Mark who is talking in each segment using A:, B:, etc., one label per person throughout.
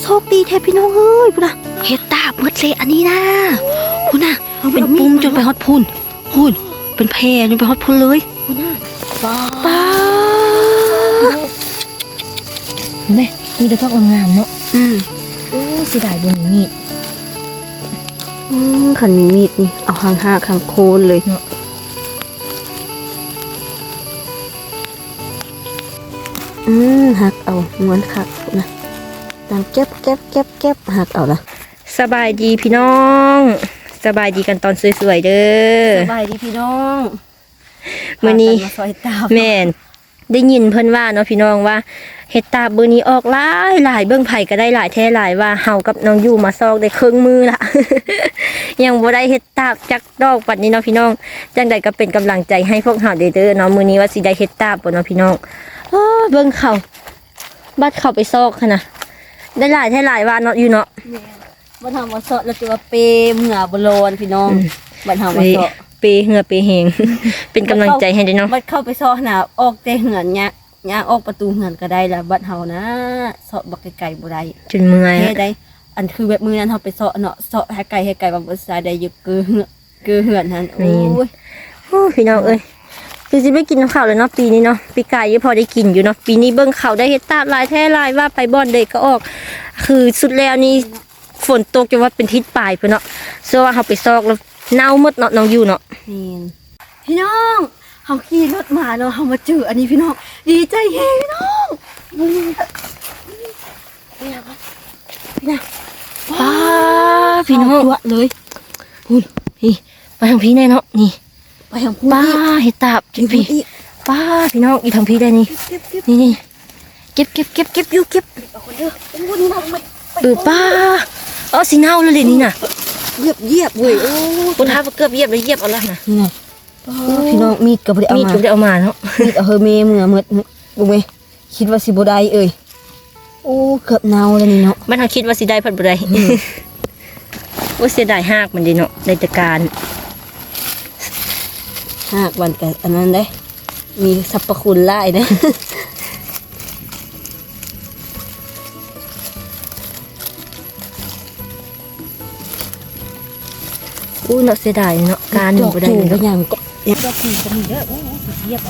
A: โชคดีแท้พี่น้องเอ้ยพุ่นน่ะเฮ็ดตาบหมดเลยอันนี้นะพุ่นน่ะเป็นปุ้มจนไปฮอดพุ่นพุ่นเป็นแพรจนไปฮอดพุ่นเลย
B: ป้า
A: ป้า
B: แม่มีแต่พวกงามๆเนาะ
A: อืม
B: โอ้สิได้บ่มีมีด
A: อืมขันมีมีดนี่เอาหางหาข้างโคนเลย
B: เนาะ
A: อืมหักเอาม้วนคักนะ ตามเก็บเก็บเก็บเก็บหักเอาละ
B: สบายดีพี่น้อง สบายดีกันตอนสวยๆเด้อ
A: สบายดีพี่น้อง
B: มื้อนี้
A: พากัมาซอยตาม
B: แม่นได้ยินเพิ่นว่าเนาะพี่น้องว่าเฮ็ดตาเบอร์นี้ออกหลายหลายเบิ่งไผก็ได้หลายแท้หลายว่าเฮากับน้องอยู่มาซอกได้ครึ่งมือละยังบ่ได้เฮ็ดตาบจักดอกปัดนี้เนาะพี่น้องจังใดก็เป็นกำลังใจให้พวกเฮาเด้อเด้อเนาะมื้อนี้ว่าสิได้เฮ็ดตาบบ่เนาะพี่น้องอ้อเบิ่งเขาบัดเข้าไปซอกหั่นน่ะ ได้หลายแท้หลายว่าเนาะอยู่เนาะ
A: บันทำมาเสาะแล้วตัวเปเหมือบโลนพี่น้อง
B: อืม
A: บันทำมา
B: เป
A: เสาะ
B: เปเหือเปแหงเป็นกำลังใจให้เด้อเนาะ
A: บัดเข้าไปเสาะหนาออกแต่เหือนเนี้ยย่างออกประตูเหือนก็ได้ละบัดเฮานะเสาะบักไก่ๆบ่ได้
B: จนเมื่อย
A: เฮ็ดได้ อันคือแบบมือนั้นเฮาไปเสาะเนาะเสาะให้ไก่ให้ไก่บ่บ่สายได้อยู่เกือเหือนเกือเหือนหันโอ้ย
B: โอ้พี่น้องเอ้ย คือสิไม่กินข้าวเลยเนาะปีนี้เนาะปีกายยังพอได้กินอยู่เนาะปีนี้เบิ่งข้าวได้เฮ็ดตาบหลายแท้หลายว่าไปบ่อนเด็กก็ออก คือสุดแล้วนี่ฝนตกจนว่าเป็นทิศปลายเพิ่นเนาะเสื้อว่าเฮาไปซอกแล้วเน่าหมดเนาะน้องอยู่เนาะ
A: นี่พี่น้องเฮาขี่รถมาเนาะเฮามาเจออันนี้พี่น้อง ดีใจแฮงพี่น้องนี่นะพี่นะ
B: ป้าพี่น้อง
A: ตัวเลย
B: พูดพี่ไปทางพี่แน่เนาะนี่
A: ไปทางพูด
B: ป้าเฮ็ดตาบกินพี่
A: อีก
B: ป้าพี่น้องอีทางพี่ได้นี่
A: เก็บเก็บ
B: นี่นี่เก็บเก็บเก็บเก็บอยู่เก็บ
A: เอาคนเด้อโอ้ยนี่มัน
B: เออป้าเออสิเน่าแล้วเลยนี่น่ะ
A: เหยียบเหยียบเว้ยโอ้
B: คุณท้าเกือบเหยียบแล้วเหยียบเอาละน่ะ
A: นี่ไงพี่น้องมีดก็บ่ได้เอา
B: มีด
A: มา
B: ก็ได้เอามาเนาะ
A: มีดเอาเฮอเมเมื่อเมื่อบุ้งเว้ยคิดว่าสิบ่ได้เอ้ยโอ้เกือบเน่าแล้วนี่เนาะ
B: มันทางคิดว่าสิได้เพันบ่ได้ว่าเสียดายหากมันดีเนาะในแต่การ
A: หากวันกันอันนั้นได้มีสรรพคุณหลายนะ
B: อู้เนาะเสียดายเนาะการหนึ่งบ่ได้
A: จู
B: เลย
A: ก็
B: เนาะ
A: ยังก็ยัง
B: ดอกคือจะมีเยอะโอ้เยียบไป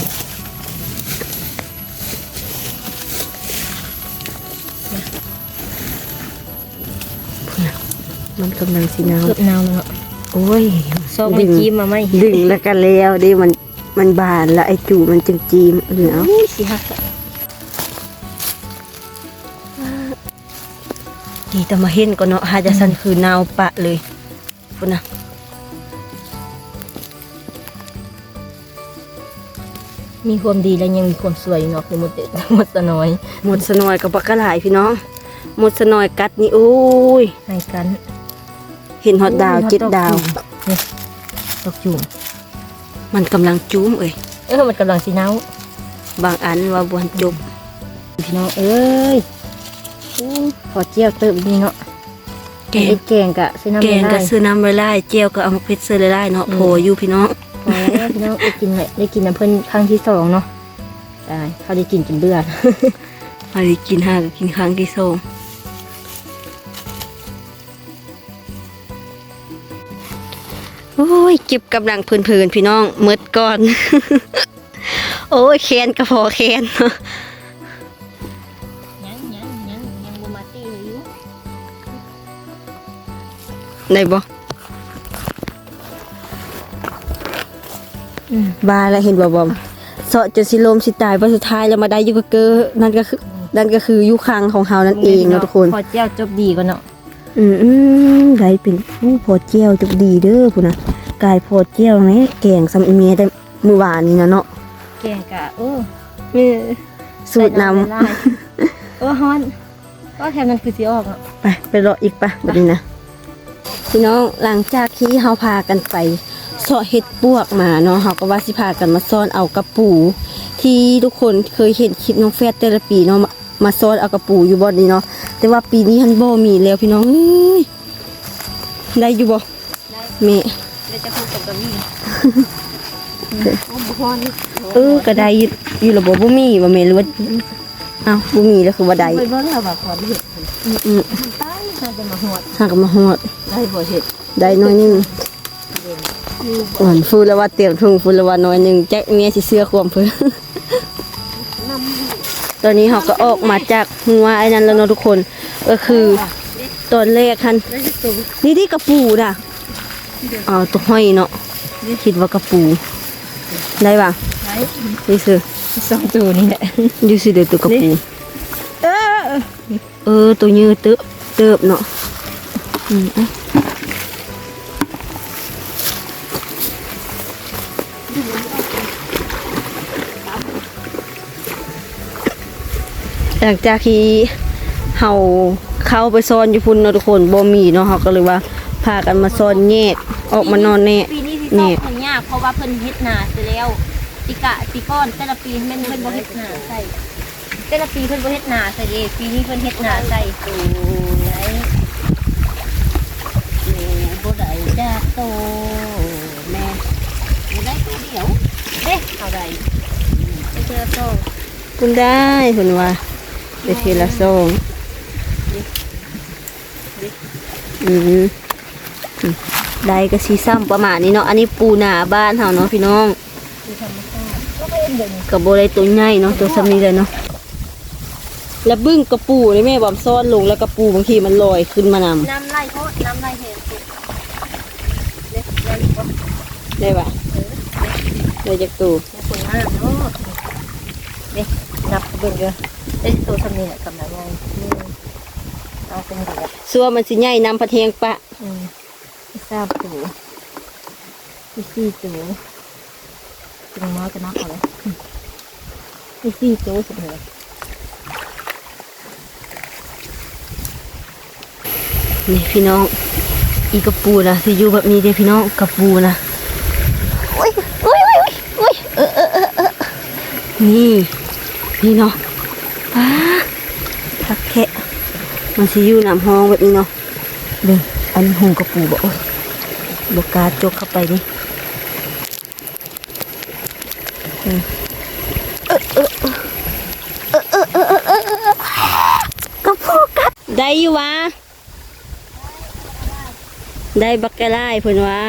A: มันกำลังสิเน่า
B: เกือบนาวแล้วเนาะ
A: โอ้ย
B: ซอกไม่จิ้มมาไม่
A: ดึงแล้วก็แล้วดิมันมันบานแล้วไอ้จูมันจึงจีมเหลือ
B: อู้สิฮัก
A: นี่แต่มาเห็นก็เนาะหาจะสันคือเน่าปะเลยพุ่นนะ
B: มีความดีแล้วยังมีความสวยอยู่เนาะคือหมดเด็ดหมดสะน้อย
A: หมดสนอยกับปากกระหลายพี่น้องหมดสนอยกัดนี่โอ้ย
B: ให้กัน
A: เห็นฮอตดาวเจ็ดดาว
B: ดอกจุ่ม
A: มันกำลังจุ้มเอ้ย
B: เออมันกำลังสิเน่า
A: บางอันว่าบวนจุบ
B: พี่น้องเอ้ยอู้พอเจียวเติมอีกนี่เนาะ
A: แกง
B: ไอ้แกงกะซื้อน้ำ
A: แกง
B: ไม่
A: ก็
B: ได้
A: ซื้อน้ำไว้ไล่เจียวก็เอามาเพชรซื้อไล่เนาะ
B: อืม
A: โผล่อยู่พี่น้อง
B: พอแล้วพี่น้องได้กินเลยได้กินน้ำเพิ่นครั้งที่สองเนาะได้เขาได้กินจนเบื่อ
A: มาได้กินห้าก็กินครั้งที่สอง โอ้ยเก็บกำลังเพลินๆพี่น้องหมดก่อน โอ้ยแคนก็พอแคน
B: ยังยังยังยังบ่มาตีเลยอยู่
A: ได้บ่
B: อืม
A: บาแล้วเห็นบ่บอมเสาะจนสิลมสิตายว่าสุดท้ายแล้วมาได้อยู่กับเกอนั่นก็คือนั่นก็คือยุคังของเฮานั่นเองเนาะทุกคน
B: พอเจียวจบดีก่อนเนาะ
A: อืมอืมได้เป็นผู้พอเจียวจะดีเด้อพุ่นน่ะกายพอเจียวไหมแกงซ้ำอีเมียได้มื้อวานนี้นะเนาะ
B: แกงกะโอ้
A: สูตรนำ
B: ใส่ำละลายเออฮอนก็แถมนั้นคือสิออกอะ
A: ไปไปรออีกปะแบบนี้นะพี่น้องหลังจากที่เฮาพากันไปเสาะเห็ดปวกมาเนาะเฮาก็ว่าสิพากันมาซ่อนเอากระปู ที่ทุกคนเคยเห็นคลิปน้องแฟดแต่ละปีเนาะมามาซ่อนเอากระปูอยู่บ่อนนี้เนาะ แต่ว่าปีนี้ฮันบ่มีแล้วพี่น้องเอ้ยได้อยู่บ่แม่
B: เดี๋ยวจะพูดกับกะมี่
A: เออก็ได้อยู่อยู่ระบบบ่มีบ่แม่นหรือว่าเอ้าบ่มีแล้วคือว่าใด
C: ไปเบิ่งแล้วว่าขอเห็ด
A: อืม
C: ตายน่าจะมาหอด
A: หากันมาฮอด
C: ได้บ่เห็ด
A: ได้น้อยหนึงอ่อนฟูแล้วว่าเตรียมทุ่งฟูแล้วว่าน้อยหนึงแจ็คเมียสิเสื้อความเพิ่น ตอนนี้เราก็ออกมาจากหัวไอ้นั้นแล้วเนาะทุกคน ก็คือตอนแรกคัน
C: ได้ตัว
A: นี่ที่กระปูน่ะอ๋อตัวห้อยเนาะคิดว่ากระปู ได้ป่ะ
C: ไหน
A: นี่สิ
C: สองตัวนี่แหละ
A: ดูสิเดี๋ยวตัวกระปู
C: เออ
A: เออตัวยืดเติบเติบเนาะ หลังจากที่เฮาเข้าไปซ่อนอยู่พุ่นเนาะทุกคนบ่มีเนาะเฮาก็เลยว่าพากันมาซ่อนแยกออกมานอนแน่
B: ปีนี้ที่
A: นี่
B: ตอกยากเพราะว่าเพิ่นเฮ็ดนาเสร็จแล้วปีกะปีก้อนแต่ละปีแม่นเพิ่นบ่เฮ็ดนาใส่แต่ละปีเพิ่นบ่เฮ็ดนาใส่เด้ปีนี้เพิ่นเฮ็ดนาใส่โอ้ย
C: บ่ได้จ้าโตแม่บ่ได้ตัวเดียว
B: เด้เอาได้ไปเจอโต
A: คุณได้คุณว่า ไปทีละซองอืมอืมได้ก็สีซ้ำประมาณนี้เนาะ อันนี้ปูหนาบ้านเฮาเนาะพี่น้องกับโบได้ตัวใหญ่เนาะตัวซ้ำนี้เลยเนาะ แล้วบึ้งกระปูเลยแม่บอมซ่อนลงแล้วกระปูบางทีมันลอยขึ้นมานำ
B: น้ำไหลโคตรน้ำไหลเห็นได้
A: ปะได้จากตู
B: ผลงานเนาะเด้นับเบิ่งเด้อ เด้ตัวสำนีน่ะกำลังไงนี่เอาเป็นเดือด
A: ซัวมันสิใหญ่นำพะเทียงปะ
B: อืมไม่ทราบตัวที่สี่ตัวตัวน้อยจะนับอะไรที่สี่ตัวสุดเลย
A: นี่พี่น้อง อีกระปูนะที่อยู่แบบนี้เด้อพี่น้องกระปูนะโอ้ยโอ้ยโอ้ยโอ้ยเออเออเออเออนี่ นี่เนาะ มันสิอยู่น้ำห้องแบบนี้เนาะเด้ออันหงกระปูบอกบอกกาจกเข้าไปนี่กระพูกัดได้อยู่วะได้บักแกะไล่พื่นว่า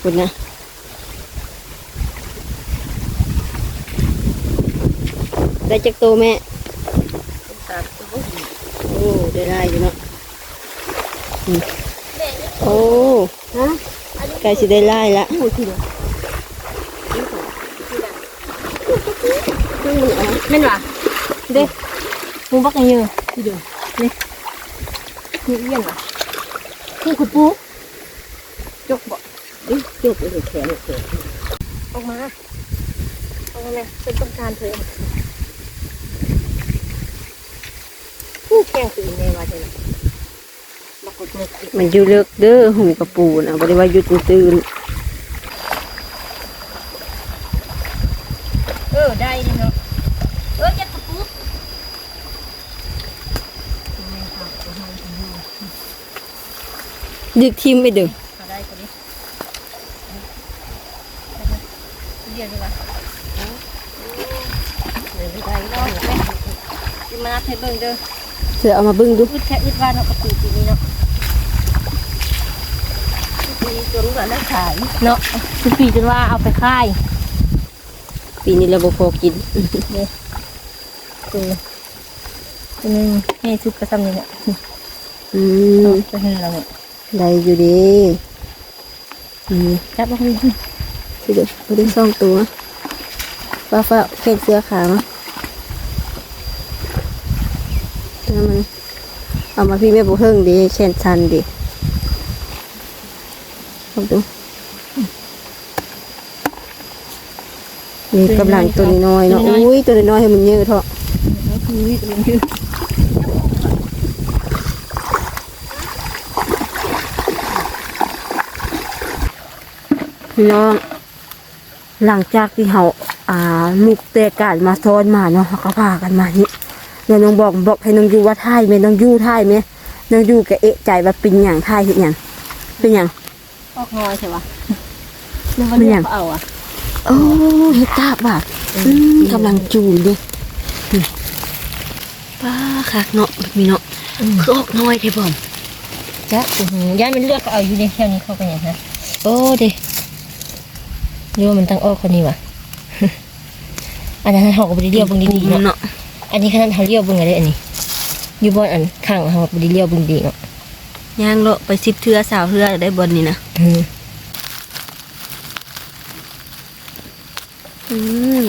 A: พื่นนะได้จักตัวแม่ อ้ได้ได้อยู่เนาะอืมโอ้ฮะใกล้สิได้ไล่ละ
C: ผู้ที่เดียว
B: แม่นวะเด้มึงบักยังเยอะ
C: ที่เดียว
B: นี่เอี้ยนวะ
C: คือคุณปู่จกบ่เอ้ยจกไปเลยแขนแขน
B: ออกมาออกมาแม่เป็นต้องการเธอ แข่งคือในว่าจังได๋
C: บักกดเล็ก
A: มันอยู่เลิกเด้อหูกระปูนะบ่ได้ว่าหยุดตื่น
B: เออได้เนาะเออเจ็บกระปุก
A: ดึกทิมไปเด้อ
B: เอาได้ตัวนี้เดี๋ยวดีกว่า
C: เลยไม่ได้
B: ลองแม่สิมานับให้เบิ่งเด้อ
A: เสือเอามาเบิ่งดู
B: อึดแค่อึดว่าเนาะกระปุกปีนี้เนาะ
C: มีตัวรู้ว่าน่าขาย
B: เนาะสิปีจนว่าเอาไปค่าย
A: ปีนี้เราบ่พอกิน
B: ตัวตัวหนึงให้ซุปกระซำนี่แหละ
A: อืม
B: ตัวนึงเราเนี่ย
A: ได้อยู่เดีอืม
B: จับมาให้ดู
A: สิเด้อบ่ได้สองตัวฟ้าฟ้าแค่เสื้อขาว มาเอามันเอามาพี่แม่บุเฮิงดีแขนชันดีลองดูนี่กำลังตัวน้อยๆเนาะอุ้ยตัวน้อยๆให้มันเยอะเถอะ
B: คือวิตามินคือ
A: พี่น้องหลังจากที่เขาอ่าลูกเตะกาดมาซ้อนมาเนาะเขาก็พากันมานี่ แล้วน้องบอกบอกให้น้องยูว่าท่ายไหมน้องยูท่ายไหมน้องยูก็เอะใจว่าเป็นอย่างท่ายเห็นอย่างเป็นอย่าง
B: ออกงอยใช่ปะนึกว่าเลือกเอาอะ
A: โอ้เฮ็ดตาบว่ะอืมกำลังจูนดิป้าคักเนาะแบบนี้เนาะคือออกน้อยเท่บ่อม
B: จ้ะอื้อหือย่านมันเลือกก็เอาอยู่ในแถวนี้เข้าไปอย่างฮะโอ้ดิเรียกว่ามันตั้งออกคนนี้วะอันนั้นเขาก็บริเลียวเบึงดีๆเนาะ
A: เนาะ
B: อันนี้ขนาดเขาเลียวเบึงอะไรอันนี้ อยู่บนอันข้างเขาบริเลียวเบึงดีเนาะ
A: ย่างเลาะไปสิบเทื่อสาวเทื่อได้บนนี่นะ
B: อืม
A: อืม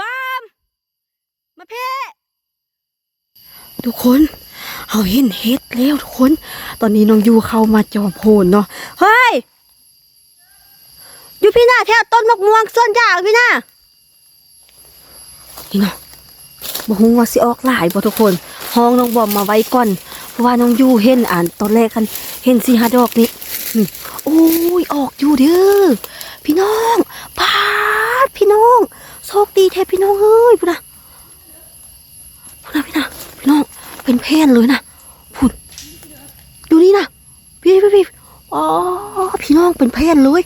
A: บามมาเพ่ทุกคนเขาเห็นเฮ็ดแล้วทุกคน ตอนนี้น้องยูเข้ามาจอมโพนเนาะเฮ้ยอยู่พี่หน้าแถวต้นมะม่วงส้นยางพี่หน้า นี่เนาะบอกว่าสิออกหลายบ่ทุกคน ห้องน้องบอมมาไว้ก่อน เพราะว่าน้องยูเห็นอ่านตอนแรกคันเห็นสีหาดอกนี่นี่โอ้ยออกอยู่เด้อพี่น้องปาดพี่น้องโชคดีแท้พี่น้องเอ้ยพูดนะพูดนะพี่นะพี่น้องเป็นแพนเลยนะพูดดูนี่นะพี่พี่พี่อ๋อพี่น้องเป็นแพนเลย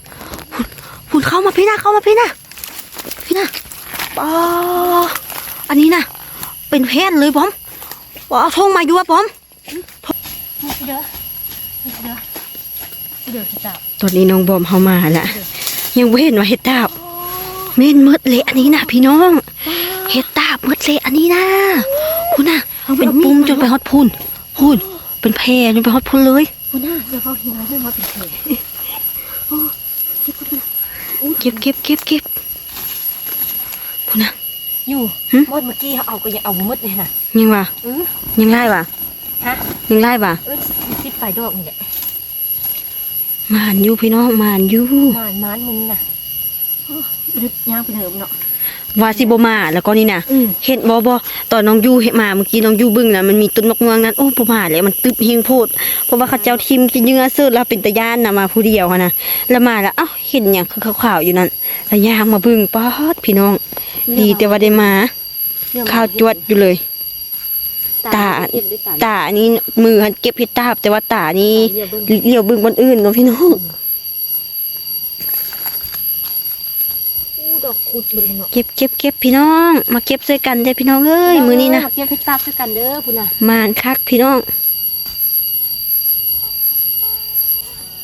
A: พูดพูดเข้ามาพี่นะเข้ามาพี่นะพี่นะ อ๋ออันนี้นะเป็นแพนเลยบอมว้าวทงมาอยู่อะบอม
B: เด้อเด้อเด้อจ้า
A: ตอนนี้น้องบอมเข้ามาแล้วยังไม่เห็นว่าเห็ดตาบเม่นมืดเละอันนี้นะพี่น้องเห็ดตาบมืดเละอันนี้นะคุณน่ะเป็นปุ้มจนไปฮอดพูนพูนเป็นแพรจนไปฮอดพูนเลย
B: คุณน่าเดี๋ยวเขาเห็นแล้วว่าเป็นเพล
A: เก็บเก็บเก็บเก็บคุณ น่ะ
B: อยู่
A: หึ
B: มดเมื่อกี้เขาเอาก็ยังเอาบ่หมดเลยน่ะ
A: ยังวะ
B: เออ
A: ยังไล่วะ
B: ฮะ
A: ยังไล่วะ
B: เออติดไปดอกนี่แหละ
A: มานอยู่พี่น้องมานอยู่
B: มานมานมึงน่ะโอ้รึดย่างไปเถิมเนาะ
A: วาซิโบมา แล้วก็นี่นะ
B: อืม
A: เห็นบอบอตอนน้องยูเห็นมาเมื่อกี้น้องยูบึ้งนะมันมีต้นมะม่วงนั้นโอ้บ่มาแล้วมันตึบเฮงโพดเพราะว่าเขาเจ้าทิมกินเนื้อเสื้อแล้วเป็นตะย่านนะมาผู้เดียวหั้นนะแล้วมาแล้วเอ้าเห็นอย่างคือขาวๆอยู่นั่นแล้วย่างมาบึ้งป๊อดพี่น้อง ดีแต่ว่าได้มาข้าวจวดอยู่เลย ตา
B: เก็บด้วยกัน
A: ตานี่มือหันเก็บเห็ดตาบแต่ว่าตานี่
B: เรียบเบิ่ง
A: เลี้ยวบึ้งบนอื่นเนาะพี่น้อง
B: อู้ดอกคุด เบิ่งเนาะ
A: เก็บเก็บเก็บพี่น้อง มาเก็บใส่กันเด้อพี่น้องเอ้ยมือนี้นะ
B: เก็บให้ตาบด้วยกันเด้อพุ่นน่ะ
A: มานคักพี่น้อง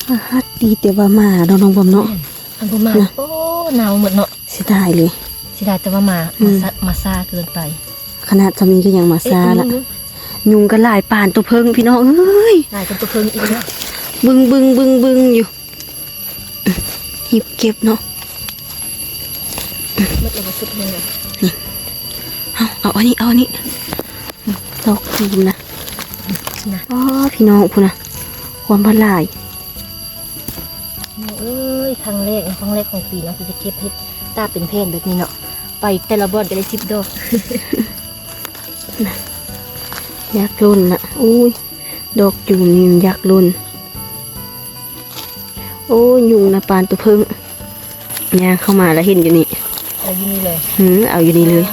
A: อาฮัดดีแต่ว่ามาเราน้องบอมเนาะ
B: อันบ่มา
A: น่ะ
B: โอ้หนาวหมดเนาะ
A: เสียดายเลย
B: สิได้แต่ว่ามา
A: อื
B: มามซามาซาเกินไป
A: ขนาดทำนี้ก็ยังมาซาละ
B: เอ๊ะ
A: ยุงก็หลายป่านตัวเพิงพี่น้องเอ้ย
B: นายกันตัวเพิ่งอีกแล้ว
A: บึงบึงบึงบึงอยู่หิบเก็บเนาะ
B: มันจะมาสุดเลยนะ
A: เอาเอาอันนี้เอาอันนี้ดอกทีมนะ
B: นะ
A: อ๋อพี่น้องพูดนะความพลาย
B: เอ้ยครั้งแรกครั้งแรกของปีเนาะคือจะเก็บเห็ดตาเป็นเพนแบบนี้เนาะไปแต่ละบอนก็ได้สิบดอก
A: ยักษ์รุ่นนะอุ้ยดอกจูมนี่มันยักษ์รุ่นโอ้ยยุงนะปานตัวเพิงย่างเข้ามาแล้วเห็นอยู่นี่
B: เอาอยู่นี่เลย
A: หืมเอาอยู่นี่เลย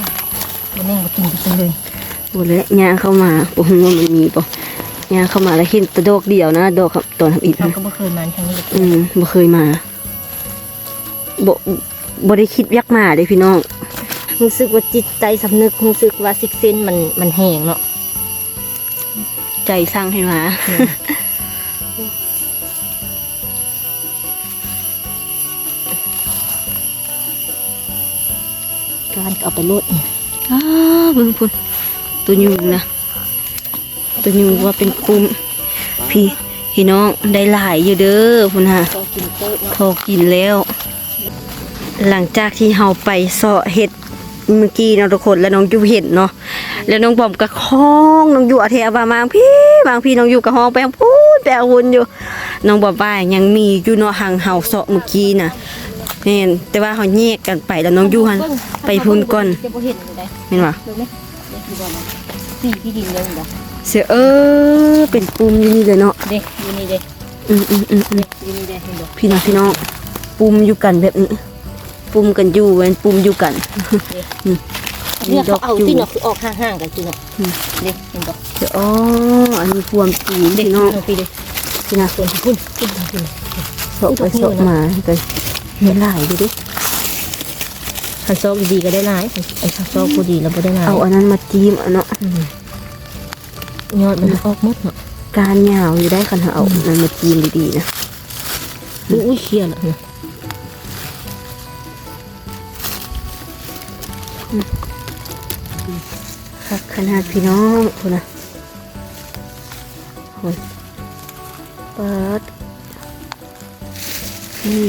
B: มันแม่งมากินไปเลย
A: หมดแล้วย่างเข้ามาโอ้โหว่ามันมีปะย่างเข้ามาแล้วเห็นแต่ดอกเดียวนะดอกครับตอนทำอิฐ
B: เรา
A: นะ
B: ก็ไม่เคยมาครั้งนี้เลย
A: อืมบ่เคยมาบ่บ่ได้คิดยักมาเลยพี่น้อง
B: รู้สึกว่าจิตใจสำนึกรู้สึกว่าซิกเซนมันมันแห้งเนาะ
A: ใจสั่งให้มา
B: การเอาไปโลดเนี่ย
A: อ้าเบิ่งพุ่นตัวยุงนะตัวยุงว่าเป็นกลุ่มพี่พี่น้องได้หลายอยู่เด้อพุ่นฮะ
B: ต้องกินเตอะเนาะ
A: พอกินแล้ว หลังจากที่เฮาไปเสาะเห็ดเมื่อกี้เนาะทุกคนแล้วน้องยูเห็นเนาะแล้วน้องบอมก็คล้องน้องยูอาเทว่าบางพี่บางพี่น้องยูก็ห้องไปพูดไปเอาวุ่นอยู่ น้องบอมว่ายังมีอยู่เนาะห่างเฮาเสาะเมื่อกี้น่ะ แม่นแต่ว่าเฮาแยกกันไปแล้วน้องยูหันไปพุ่นก่อน
B: จะบ่เห็นเลยได้
A: แม่นว่า
B: เบิ่งไหมเด็กที่บ่มาสี่ที่ดินเลยบ่
A: เสือเออเป็นปุ่มอยู่นี่เลยเนาะ
B: เด็กอยู่นี่เด็ก
A: อืมอืมอืมอืม
B: อยู่นี่เด็กเห็นบ่
A: พี่น้องพี่น้องปุ่มอยู่กันแบบนี้ปุ่มกันอยู่เว้นปุ่มอยู่กัน
B: เนี่ยเขาเอา
A: ดกยู่
B: ที่เนาะคือออกห่างๆกันที่เนาะ
A: อืม
B: เด็กเห็นบ่
A: เดี๋ยวอ๋ออันนี้พวมจีน
B: เด็ก
A: พี่
B: น้
A: น้
B: อ
A: องง
B: พี่เด็ก
A: พี่นะ
B: ส่วนที่พุ่นพุ่นทางพุ่น
A: สอบไปสอบมากัน เห็นหลายดูดิ
B: คันซอกดีๆก็ได้หลายไอ้คันซอกบ่ดีแล้วบ่ได้หลาย
A: เอาอันนั้นมาจิ้มอะเนาะ
B: ยอดมันออกหมดเนาะ
A: การยาวอยู่ได้คันเอาอันนั้นมาจิ้มดีๆนะ
B: อุ้ยเครียดละ
A: คักขนาดพี่น้องคุณนะโอ้ยเปิดนี่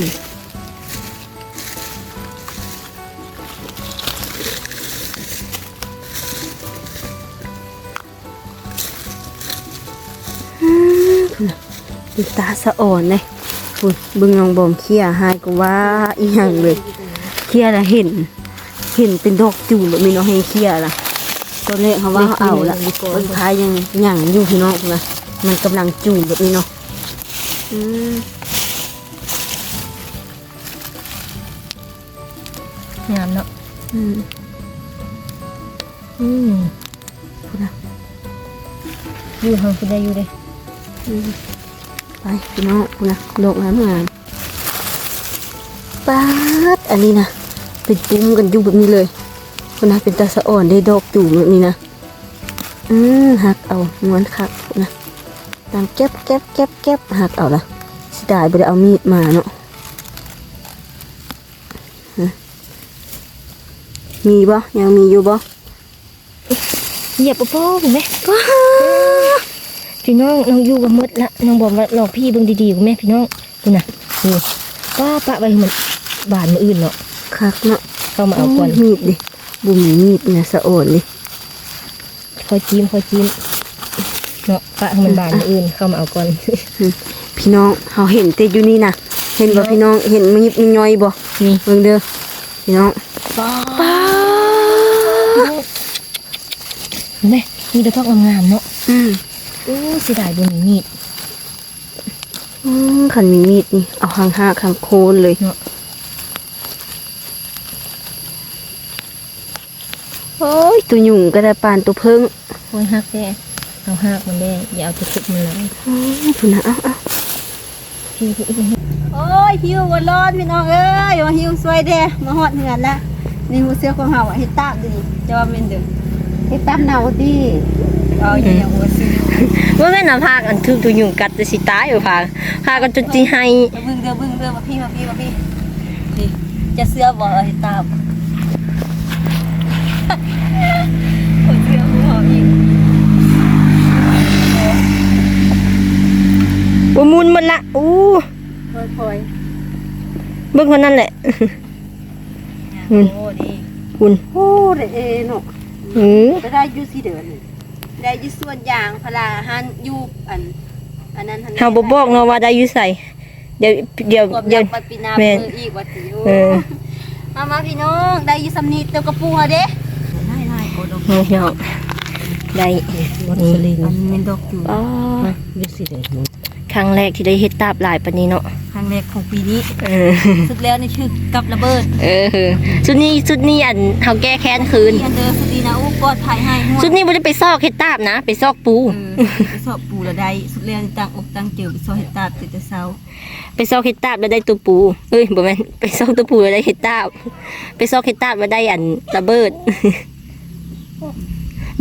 A: ดูตาสะอ่อนเลยคุณบึงลองบอมเคี้ยหายก็ว่าอีหยังเลยเคี้ยละเห็น เห็นเป็นดอกจูบแบบมีน้องให้เคี้ยละตอนแรกเขาว่าเขาเอาละตอนท้ายยังหยั่งอยู่พี่น้องนะมันกำลังจูบแบบนี้เนาะอืม
B: งามเนาะ
A: อืม
B: อืม
A: คุณนะ
B: อยู่ห่างคุณได้อยู่เด้
A: อืม ไปพี่น้องคุณนะดอกงามงามป๊าดอันนี้นะเป็นปุ้มกันอยู่แบบนี้เลยคุณนะเป็นตาสะอ่อนได้ดอกจูบแบบนี้นะอืมหักเอาม้วนคักคุณนะตามเก็บเก็บเก็บเก็บหักเอาละสิได้ไปได้เอามีดมาเนาะมีบ่ยังมีอยู่บ่
B: เหยียบปะโป้เห็นไหม พี่น้องน้องอยู่กับมดละน้องบอกว่าลองพี่เบิ่งดีๆกับแม่พี่น้องคุณน่ะนี่ป้าปะไว้ให้มันบานมืออื่นเนาะ
A: คักเนาะ
B: เข้ามาเอาก่อน
A: มีดดิบุมีมีดเนี่ยสะโอนดิ
B: คอยจิ้มคอยจิ้มเนาะปะให้มันบานมืออื่นเข้ามาเอาก่อน
A: พี่น้องเฮาเห็นแต่อยู่นี่นะเห็นบ่พี่น้องเห็นมันยิบมันย่อยบ่
B: นี่
A: เบิ่งเด้อพี่น้อง
B: ป้าเห็นไหมมีแต่ทอกงามๆเนาะ
A: อืม
B: โอ้เสียดายบนมีด
A: อืมคันมีมีดนี่ เอาข้างห้าข้างโคนเลย
B: เนาะ
A: โอ้ยตัวหยุ่งก็ได้ปานตัวเพิ่ง
B: โอ้ยหักแด้เอาหักมันแด้อย่าเอาตะคุบมันเลย
A: อืมพุ่นนะเอาเอา
B: พี่พี่พี่
C: โอ้ยหิววันร้อนพี่น้องเอ้ยมาหิวสวยเด้มาฮอดเหือนละนี่หูเสื้อของเฮาอะเฮ็ดตามดิจะว่าแม่นเด้อเฮ็ดตามเนาดิเอาอย่างอย่างว่าซื้อ
B: ว่าแม่นำพากันทึกตัวยุงกัดจะสิตายอยู่พาพากันจนจีให้
C: เดี๋ยวบึ้งเด้อบึ้งเด้อมาพี่มาพี่มาพี่นี่จะเสื้อบ่เฮ็ดตามคนเสื้อของเฮาอีก
B: อุมุนหมันละอู้
C: ค่อย
B: เบิ่งคนนั้นแหละ
C: ๆ
B: อืม
C: โอ้ดี
B: คุณ
C: โอ้เด้อเอเนาะ
B: เออ
C: จะได้อยู่สิเดือน ได้อยู่ส่วนยางพลาหันอยู่อันอันนั้นหัน
B: เฮาบ่บอกเนาะว่าได้อยู่ใส่เดี๋ยวเดี๋ยว
C: รวม
B: เดี๋ยว
C: ยักษ์มาปีนา
B: แม่
C: เมืออีกวัดติโอ
B: เออ
C: มามาพี่น้องได้อยู่สำนีเตียวกระปูเด้ได้ได้โอ้ดอก
B: นี่พี่น้องได้นี่
C: อันเป็นดอกอยู่
B: อ๋อ
C: อยู่สิเดือน
B: ครั้งแรกที่ได้เฮ็ดตาบหลายปานนี้เนาะ
C: ค รั้งแรกของปีนี้
B: เออ
C: สุดแล้วนี่คือกับระเบิด
B: เออ ชุดนี้ชุดนี้อันเฮาแก้แค้นคืน
C: ที่อันเดอร์สุดีนะอู้ปลอดภัยให้หัว
B: ชุดนี้บ่ได้ไปซอกเฮ็ดตาบนะ ไปซอกปู
C: เออไปสอบปูละได้สุดแล้วนี่ตั้งอกตั้งเจอไปสอบเห็ดตาติดแต่เช้า
B: ไปซอกเฮ็ดตาบแล้วได้ตัวปู เอ้ยบ่แม่นไปซอกตัวปูแล้วได้เฮ็ดตาบ ไปซอกเฮ็ดตาบแล้วได้อันระเบิด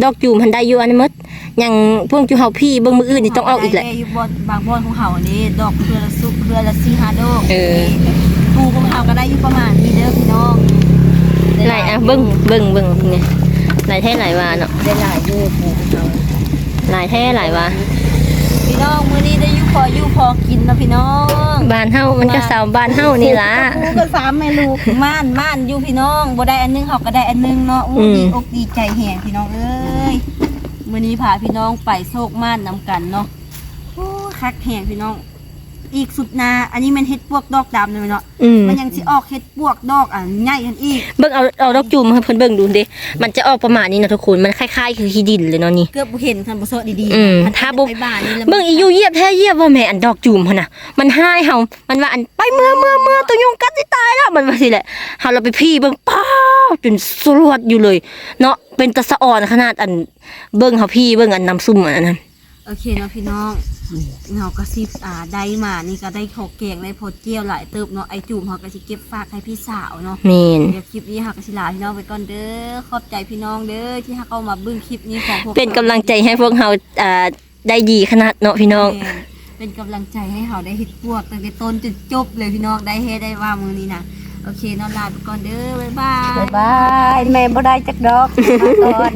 B: ดอกจูมหันได้อยู่อันนั้นหมดยังพวกจูเฮาพี่เบิ่งมืออื่นนี่ต้องเอาอีกแหละ
C: ได้อยู่บอนบางบอนของเฮาอันนี้ดอกเรือละสุเรือละสี่ห้าดอก
B: เออ
C: ปูของเฮาก็ได้อยู่ประมาณนี้เด้อพี่น้อง
B: หลายอะเบิ่งเบิ่งเบิ่งนี่หลายแท้หลายว่าเนาะ
C: ได้หลายอยู่ปูของเฮา
B: หลายแท้หลายว่า
C: พี่น้องมื้อนี้ได้อยู่พออยู่พอกินนะพี่น้อง
B: บ้านเฮามันก็สาวบ้านเฮานี่ล่ะ
C: ปูก็สามแม่ลูกม่านม่านอยู่พี่น้องบ่ได้อันหนึงเฮาก็ได้อันหนึงเนาะอู้
B: อืม
C: ดีอกดีใจแหงพี่น้องเอ้ยมื้อนี้พาพี่น้องไปโชคม่านนำกันเนาะโอ้คักแหงพี่น้อง อีกสุดนา อันนี้มันเฮ็ดพวกดอกดำเลยเนาะ
B: อืม
C: มันยังสิออกเฮ็ดพวกดอกอะใหญ่กันอีก
B: เบิ่งเอาเอาดอกจูมให้เพิ่นเบิ่งดูดิมันจะออกประมาณนี้นะทุกคนมันคล้ายๆคือขี้ดินเลยเนาะนี่
C: เกือบบ่เห็นคันบ่โซะดี
B: อืม
C: มัน
B: ถ้าบ่
C: ไปบ้านนี่แล้ว
B: เบิ่งอีอยู่เหยียบแท้เหยียบว่าแม่อันดอกจูมหั่นน่ะมันหายเฮามันว่าอันไปเมื่อเมื่อเมื่อตัวยุงกัดสิตายแล้วมันว่าสิแหละเฮาเราไปพี่เบิ่งป้าวจนสลวดอยู่เลย เนาะเป็นตะสะอ่อนขนาดอันเบิ่งเฮาพี่เบิ่งอันน้ำซุ่มอันนั้น
A: โอเคเนาะพี่น้องเนาะก็สิบอ่าได้มานี่ก็ได้ข้าวแกงได้พอเจียวหลายเติบเนาะไอจุ่มเฮาก็สิเก็บฝากให้พี่สาวเนาะ
B: แม่น
A: เดี๋ยวคลิปนี้เฮาก็สิลาพี่น้องไปก่อนเด้อขอบใจพี่น้องเด้อที่เฮาเข้ามาเบิ่งคลิปนี้ของพวก
B: เป็นกำลังใจให้พวกเราอ่าได้ดีขนาดเนาะพี่น้อง
A: แม่เป็นกำลังใจให้เฮาได้เฮ็ดพวกตั้งแต่ต้นจนจบเลยพี่น้องได้เฮ็ดได้ว่ามื้อนี้นะโอเคเนาะลาไปก่อนเด้อบ๊ายบาย
C: บ๊ายบายแม่บ่ได้จักดอกมาก่อน